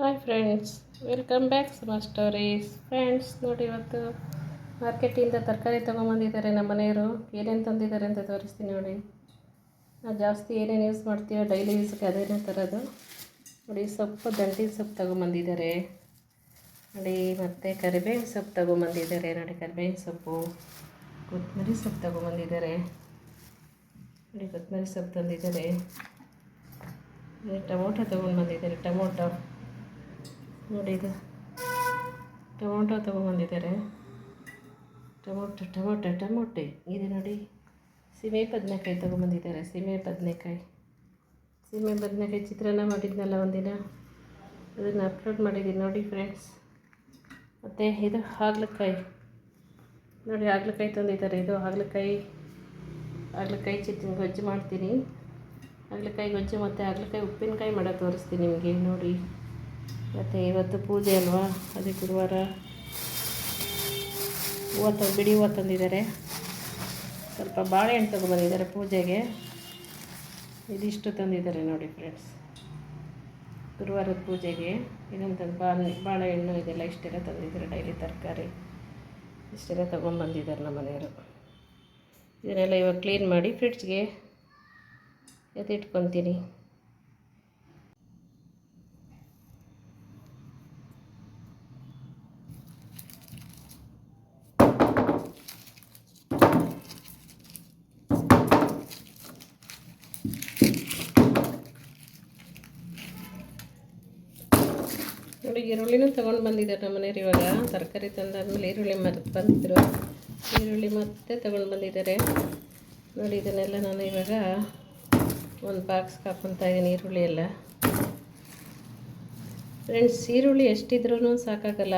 Hi friends, welcome back Suma stories. Friends, ನೋಡಿ ಇವತ್ತು ಮಾರ್ಕೆಟಿಂದ ತರಕಾರಿ ತೊಗೊಂಬಂದಿದ್ದಾರೆ ನಮ್ಮ ಮನೆಯವರು. ಏನೇನು ತಂದಿದ್ದಾರೆ ಅಂತ ತೋರಿಸ್ತೀನಿ ನೋಡಿ. ನಾವು ಜಾಸ್ತಿ ಏನೇನು ಯೂಸ್ ಮಾಡ್ತೀವೋ ಡೈಲಿ ಯೂಸ್ಗೆ ಅದೇನೇ ತರೋದು. ನೋಡಿ, ಸೊಪ್ಪು ದಂಟಿ ಸೊಪ್ಪು ತೊಗೊಂಬಂದಿದ್ದಾರೆ. ನೋಡಿ, ಮತ್ತು ಕರಿಬೇವಿನ ಸೊಪ್ಪು ತೊಗೊಂಬಂದಿದ್ದಾರೆ. ನೋಡಿ, ಕರಿಬೇವಿನ ಸೊಪ್ಪು, ಕೊತ್ತಂಬರಿ ಸೊಪ್ಪು ತೊಗೊಂಬಂದಿದ್ದಾರೆ. ನೋಡಿ, ಕೊತ್ತಂಬರಿ ಸೊಪ್ಪು ತಂದಿದ್ದಾರೆ. ಟೊಮೊಟೊ ತೊಗೊಂಡು ಬಂದಿದ್ದಾರೆ ಟೊಮೊಟೊ. ನೋಡಿ ಇದು. ಟೊಮೊಟೊ ತೊಗೊಂಬಂದಿದ್ದಾರೆ ಟೊಮೊಟೊ ಟೊಮೊಟೊ, ಟೊಮೊಟೆ. ಇದೆ ನೋಡಿ. ಸೀಮೆ ಬದನೆಕಾಯಿ ತೊಗೊಂಬಂದಿದ್ದಾರೆ ಸೀಮೆ ಬದನೆಕಾಯಿ. ಸೀಮೆ ಬದನೆಕಾಯಿ ಚಿತ್ರಾನ್ನ ಮಾಡಿದ್ನಲ್ಲ ಒಂದಿನ. ಅದನ್ನು ಅಪ್ಲೋಡ್ ಮಾಡಿದ್ದೀನಿ ನೋಡಿ ಫ್ರೆಂಡ್ಸ್ ಮತ್ತು ಇದು ಹಾಗಲಕಾಯಿ. ನೋಡಿ ಹಾಗಲಕಾಯಿ ತಂದಿದ್ದಾರೆ. ಇದು ಹಾಗಲಕಾಯಿ ಹಾಗಲಕಾಯಿ ಚಿತ್ರ ಗೊಜ್ಜು ಮಾಡ್ತೀನಿ. ಹಾಗಲಕಾಯಿ ಗೊಜ್ಜು ಮತ್ತು ಹಾಗಲಕಾಯಿ ಉಪ್ಪಿನಕಾಯಿ ಮಾಡೋದು ತೋರಿಸ್ತೀನಿ ನಿಮಗೆ ನೋಡಿ. ಮತ್ತು ಇವತ್ತು ಪೂಜೆ ಅಲ್ವಾ? ಅದೇ ಗುರುವಾರ. ಹೂವು ತ ಬಿಡಿ ಹೂವು ತಂದಿದ್ದಾರೆ. ಸ್ವಲ್ಪ ಬಾಳೆಹಣ್ಣು ತೊಗೊಂಬಂದಿದ್ದಾರೆ ಪೂಜೆಗೆ. ಇದಿಷ್ಟು ತಂದಿದ್ದಾರೆ ನೋಡಿ ಫ್ರೆಂಡ್ಸ್ ಗುರುವಾರದ ಪೂಜೆಗೆ ಇನ್ನೊಂದು ಬಾಳೆ ಬಾಳೆಹಣ್ಣು ಇದೆಲ್ಲ ಇಷ್ಟೆಲ್ಲ ತಂದಿದ್ದಾರೆ ಡೈಲಿ ತರಕಾರಿ. ಇಷ್ಟೆಲ್ಲ ತೊಗೊಂಬಂದಿದ್ದಾರೆ ನಮ್ಮ ಮನೆಯವರು. ಇದನ್ನೆಲ್ಲ ಇವಾಗ ಕ್ಲೀನ್ ಮಾಡಿ ಫ್ರಿಡ್ಜ್ಗೆ ಎತ್ತಿಟ್ಕೊತೀನಿ. ನೋಡಿ, ಈರುಳ್ಳಿನೂ ತೊಗೊಂಡು ಬಂದಿದ್ದಾರೆ ನಮ್ಮ ಮನೆಯವ್ರು ಇವಾಗ. ತರಕಾರಿ ತಂದಾದ್ಮೇಲೆ ಈರುಳ್ಳಿ ಮತ್ತೆ ಬಂದಿದ್ರು. ಈರುಳ್ಳಿ ಮತ್ತೆ ತೊಗೊಂಡು ಬಂದಿದ್ದಾರೆ. ನೋಡಿ, ಇದನ್ನೆಲ್ಲ ನಾನು ಇವಾಗ ಒಂದು ಬಾಕ್ಸ್ ಹಾಕ್ಕೊತಾ ಇದ್ದೀನಿ ಈರುಳ್ಳಿ ಎಲ್ಲ. ಫ್ರೆಂಡ್ಸ್ ಈರುಳ್ಳಿ ಎಷ್ಟಿದ್ರೂ ಸಾಕಾಗಲ್ಲ.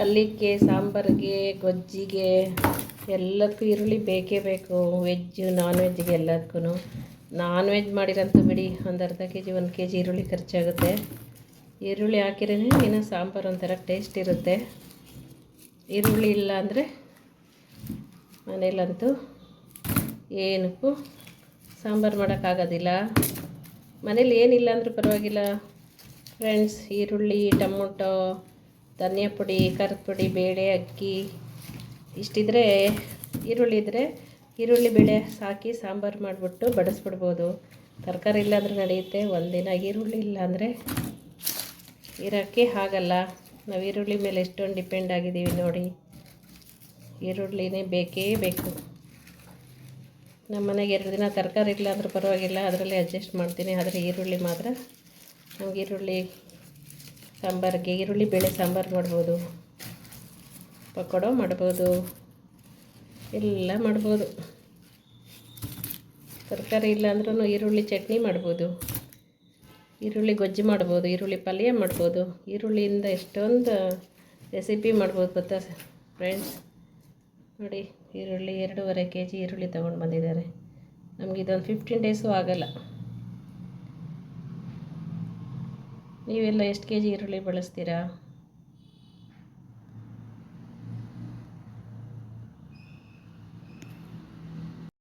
ಪಲ್ಯಕ್ಕೆ ಸಾಂಬಾರಿಗೆ, ಗೊಜ್ಜಿಗೆ, ಎಲ್ಲದಕ್ಕೂ ಈರುಳ್ಳಿ ಬೇಕೇ ಬೇಕು. ವೆಜ್ಜು ನಾನ್ ವೆಜ್ಜಿಗೆ ಎಲ್ಲದಕ್ಕೂ ನಾನ್ ವೆಜ್ ಮಾಡಿರೋಂಥ ಬಿಡಿ, ಒಂದು ಅರ್ಧ ಕೆ ಜಿ ಒಂದು ಕೆ ಜಿ ಈರುಳ್ಳಿ ಖರ್ಚಾಗುತ್ತೆ. ಈರುಳ್ಳಿ ಹಾಕಿರೇ ಏನೋ ಸಾಂಬಾರು ಒಂಥರ ಟೇಸ್ಟ್ ಇರುತ್ತೆ. ಈರುಳ್ಳಿ ಇಲ್ಲ ಅಂದರೆ ಮನೇಲಂತೂ ಏನಕ್ಕೂ ಸಾಂಬಾರು ಮಾಡೋಕ್ಕಾಗೋದಿಲ್ಲ ಮನೇಲಿ ಏನಿಲ್ಲ ಅಂದರೂ ಪರವಾಗಿಲ್ಲ. ಫ್ರೆಂಡ್ಸ್ ಈರುಳ್ಳಿ, ಟೊಮೊಟೊ, ಧನಿಯಾ ಪುಡಿ, ಖಾರದ ಪುಡಿ, ಬೇಳೆ, ಅಕ್ಕಿ, ಇಷ್ಟಿದ್ರೆ ಈರುಳ್ಳಿ ಇದ್ದರೆ ಈರುಳ್ಳಿ, ಬೇಳೆ ಹಾಕಿ ಸಾಂಬಾರು ಮಾಡಿಬಿಟ್ಟು ಬಡಿಸ್ಬಿಡ್ಬೋದು. ತರಕಾರಿ ಇಲ್ಲಾಂದ್ರೆ ನಡೆಯುತ್ತೆ. ಒಂದಿನ ಈರುಳ್ಳಿ ಇಲ್ಲ ಅಂದರೆ ಇರೋಕ್ಕೆ ಆಗಲ್ಲ. ನಾವು ಈರುಳ್ಳಿ ಮೇಲೆ ಎಷ್ಟೊಂದು ಡಿಪೆಂಡ್ ಆಗಿದ್ದೀವಿ ನೋಡಿ. ಈರುಳ್ಳಿನೇ ಬೇಕೇ ಬೇಕು. ನಮ್ಮ ಮನೆಗೆ ಎರಡು ದಿನ ತರಕಾರಿ ಇಲ್ಲ ಅಂದರೂ ಪರವಾಗಿಲ್ಲ, ಅದರಲ್ಲಿ ಅಡ್ಜಸ್ಟ್ ಮಾಡ್ತೀನಿ. ಆದರೆ ಈರುಳ್ಳಿ ಮಾತ್ರ ನಮ್ಗೆ ಈರುಳ್ಳಿ ಸಾಂಬಾರಿಗೆ, ಈರುಳ್ಳಿ ಬೇಳೆ ಸಾಂಬಾರು ಮಾಡ್ಬೋದು. ಪಕೋಡ ಮಾಡ್ಬೋದು. ಎಲ್ಲ ಮಾಡ್ಬೋದು. ತರಕಾರಿ ಇಲ್ಲ ಅಂದ್ರೂ ಈರುಳ್ಳಿ ಚಟ್ನಿ ಮಾಡ್ಬೋದು. ಈರುಳ್ಳಿ ಗೊಜ್ಜು ಮಾಡ್ಬೋದು, ಈರುಳ್ಳಿ ಪಲ್ಯ ಮಾಡ್ಬೋದು, ಈರುಳ್ಳಿಯಿಂದ ಎಷ್ಟೊಂದು ರೆಸಿಪಿ ಮಾಡ್ಬೋದು ಗೊತ್ತಾ ಫ್ರೆಂಡ್ಸ್ ನೋಡಿ, ಈರುಳ್ಳಿ ಎರಡೂವರೆ ಕೆ ಜಿ ಈರುಳ್ಳಿ ತೊಗೊಂಡು ಬಂದಿದ್ದಾರೆ. ನಮಗೆ ಇದೊಂದು ಫಿಫ್ಟೀನ್ ಡೇಸು ಆಗೋಲ್ಲ. ನೀವೆಲ್ಲ ಎಷ್ಟು ಕೆ ಜಿ ಈರುಳ್ಳಿ ಬಳಸ್ತೀರಾ?